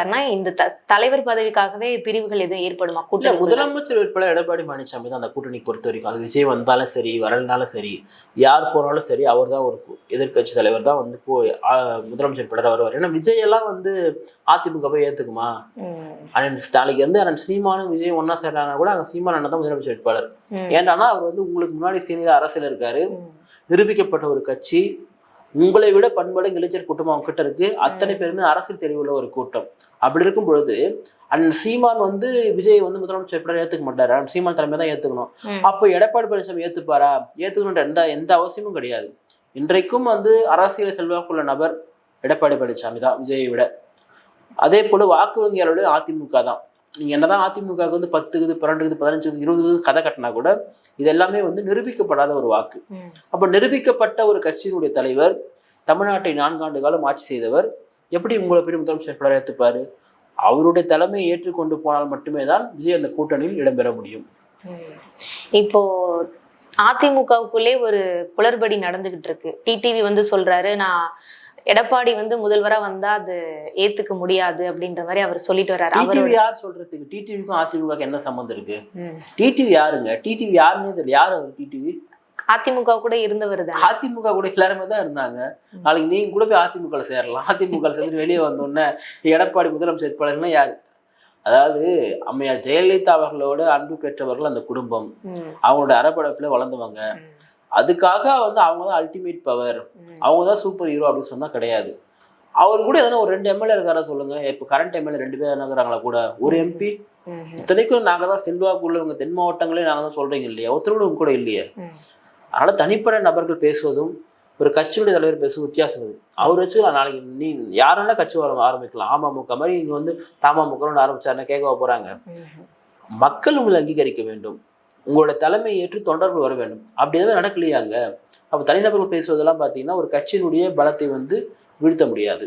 இருக்காருன்னா இந்த தலைவர் பதவிக்காகவே பிரிவுகள் எதுவும் ஏற்படுமா? கூட்டணி முதலமைச்சர் வேட்பாளர் எடப்பாடி பழனிசாமி தான் அந்த கூட்டணி பொறுத்த வரைக்கும். அது விஜய் வந்தாலும் சரி வரலனாலும் சரி யார் போனாலும் சரி அவர் தான் ஒரு எதிர்க்கட்சி தலைவர் தான் வந்து போ முதலமைச்சர் வேட்பாளராக வருவார். ஏன்னா விஜய் எல்லாம் வந்து அதிமுக போய் ஏத்துக்குமா? அண்ணன் நாளைக்கு வந்து அண்ணன் சீமானும் விஜய் ஒன்னா சேர்றானா கூட அங்க சீமான் அண்ணன் தான் முதலமைச்சர் வேட்பாளர். ம், ஏன்டானா அவர் வந்து உங்களுக்கு முன்னாடி சீனியர் அரசியல் இருக்காரு. நிரூபிக்கப்பட்ட ஒரு கட்சி. உங்களை விட பண்படு இளைஞர் கூட்டம் அவங்க கிட்ட இருக்கு. அத்தனை பேருமே அரசியல் தெரிவுள்ள ஒரு கூட்டம். அப்படி இருக்கும் பொழுது அண்ணன் சீமான் வந்து விஜய் வந்து முதலமைச்சர் வேட்பாளர் ஏத்துக்க மாட்டாரு. அண்ணன் சீமான் தலைமை தான் ஏத்துக்கணும். அப்போ எடப்பாடி பழனிசாமி ஏத்துப்பாரா? ஏத்துக்கணுன்ற எந்த எந்த அவசியமும் கிடையாது. இன்றைக்கும் வந்து அரசியல் செல்வாக்குள்ள நபர் எடப்பாடி பழனிசாமி தான் விஜயை விட. அதே போல வாக்கு வங்கி அளவில் அதிமுக தான். நீங்க என்னதான் அதிமுக வந்து பத்துக்குது பன்னெண்டுக்குது பதினஞ்சுக்குது இருபது கதை கட்டினா கூட இது எல்லாமே வந்து நிரூபிக்கப்படாத ஒரு வாக்கு. அப்ப நிரூபிக்கப்பட்ட ஒரு கட்சியினுடைய தலைவர் தமிழ்நாட்டை நான்காண்டு காலம் ஆட்சி செய்தவர் எப்படி உங்களை போய் முதலமைச்சர் வேட்பாளர் ஏத்துப்பாரு அவருடைய தலைமையை ஏற்றுக்கொண்டு போனால் மட்டுமே தான் விஜய் அந்த கூட்டணியில் இடம்பெற முடியும். இப்போ அதிமுகவுக்குள்ளே ஒரு குளறுபடி நடந்துகிட்டு இருக்கு டிடிவி வந்து சொல்றாரு நான் எடப்பாடி வந்து முதல்வரா வந்தா அது ஏத்துக்க முடியாது அப்படின்ற மாதிரி அவர் சொல்லிட்டு வர்றாரு. டிடிவி அவரோட யார் சொல்றதுக்கு? டிடிவிக்கும் அதிமுக என்ன சம்மந்தம் இருக்கு. டிடிவி யாருங்க? டிடிவி யாருன்னே தெரியல. யார் அவர் டிடிவி அதிமுக கூட இருந்தவர் தான். அதிமுக கூட எல்லாருமே தான் இருந்தாங்க. நாளைக்கு நீங்க கூட போய் அதிமுக சேரலாம். அதிமுக சேர்ந்து வெளியே வந்தோடனே எடப்பாடி முதலமைச்சர் வேட்பாளர்னா யாரு? அதாவது அம்மையார் ஜெயலலிதா அவர்களோட அன்பு பெற்றவர்கள் அந்த குடும்பம். அவங்களோட அறப்படப்புல வளர்ந்தவங்க. அதுக்காக வந்து அவங்க தான் அல்டிமேட் பவர். அவங்க தான் சூப்பர் ஹீரோ அப்படின்னு சொன்னா கிடையாது. அவர் கூட எதனா ஒரு ரெண்டு எம்எல்ஏ இருக்காரா சொல்லுங்க. இப்போ கரண்ட் எம்எல்ஏ ரெண்டு பேர் இருக்கிறாங்களா கூட? ஒரு எம்பி இத்தனைக்கும் நாங்க தான் செல்வாக்கு உள்ளவங்க தென் மாவட்டங்களே நாங்க தான் சொல்றீங்க இல்லையா? ஒருத்தரோட உங்க கூட இல்லையே. அதனால தனிப்பட்ட நபர்கள் பேசுவதும் ஒரு கட்சியுடைய தலைவர் பேசும் வித்தியாசம். இருக்குது அவர் வச்சுக்கலாம் நாளைக்கு நீ யாரெல்லாம் கட்சி வர ஆரம்பிக்கலாம். அமமுக மாதிரி இங்க வந்து தமமுகன்னு ஆரம்பிச்சாருன்னா கேட்க போறாங்க. மக்கள் உங்களை அங்கீகரிக்க வேண்டும். உங்களோட தலைமை ஏற்று தொண்டர்கள் வர வேண்டும். அப்படி எதுவும் நடக்கலையாங்க? அப்போ தனிநபர்கள் பேசுவதெல்லாம் பார்த்தீங்கன்னா ஒரு கட்சியினுடைய பலத்தை வந்து வீழ்த்த முடியாது.